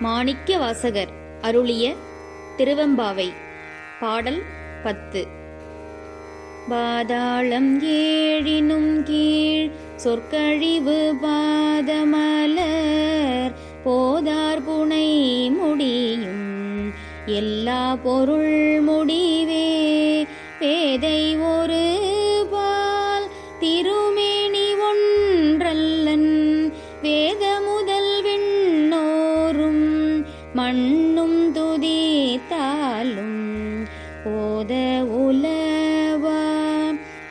மாணிக்க வாசகர் அருளிய திருவெம்பாவை. பாடல் பத்து. பாதாளம் ஏழினும் கீழ் சொற்கழிவு பாதமலர். போதார் புனை முடியும் எல்லா பொருள் முடிவே. பேதை ஓர் மண்ணும் துதித்தாலும் ஓத உலவா.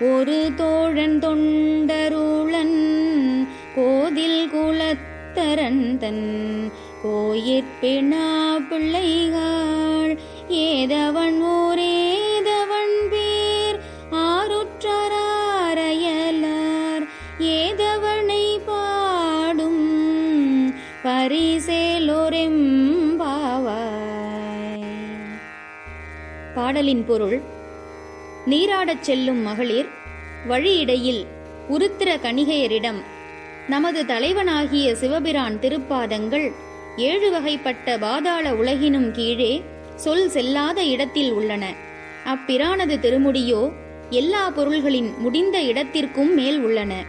ஒரு தோழன் தொண்டருளன் கோதில் குலத்தரந்தன் கோயிற்பிணா பிள்ளைகள். ஏதவன் ஓரேதவன் பேர் ஆருற்றராரையலார். ஏதவனை பாடும் பரிசே பாடலின் பொருள் நீராடச் செல்லும் மகளிர் வழியிடையில் உருத்திர கணிகையரிடம் நமது தலைவனாகிய சிவபிரான் திருப்பாதங்கள் ஏழு வகைப்பட்ட பாதாள உலகினும் கீழே சொல் செல்லாத இடத்தில் உள்ளன. அப்பிரானது திருமுடியோ எல்லா பொருள்களின் முடிந்த இடத்திற்கும் மேல் உள்ளன.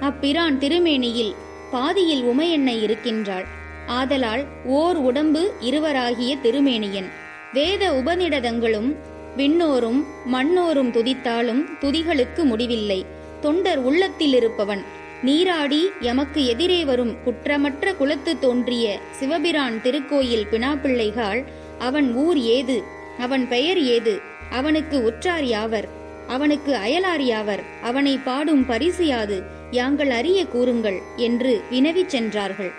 அப்பிரான் திருமேனியில் பாதியில் உமையெண்ணெய் இருக்கின்றாள். ஆதலால் ஓர் உடம்பு இருவராகிய திருமேனியன். வேத உபநிடதங்களும் விண்ணோரும் மண்ணோரும் துதித்தாலும் துதிகளுக்கு முடிவில்லை. தொண்டர் உள்ளத்தில் இருப்பவன் நீராடி எமக்கு எதிரே வரும் குற்றமற்ற குலத்து தோன்றிய சிவபிரான் திருக்கோயில் பினாப்பிள்ளைகாள் அவன் ஊர் ஏது? அவன் பெயர் ஏது? அவனுக்கு உற்றார் யாவர்? அவனுக்கு அயலார் யாவர்? அவனை பாடும் பரிசு யாது? யாங்கள் அறிய கூறுங்கள் என்று வினவிச் சென்றார்கள்.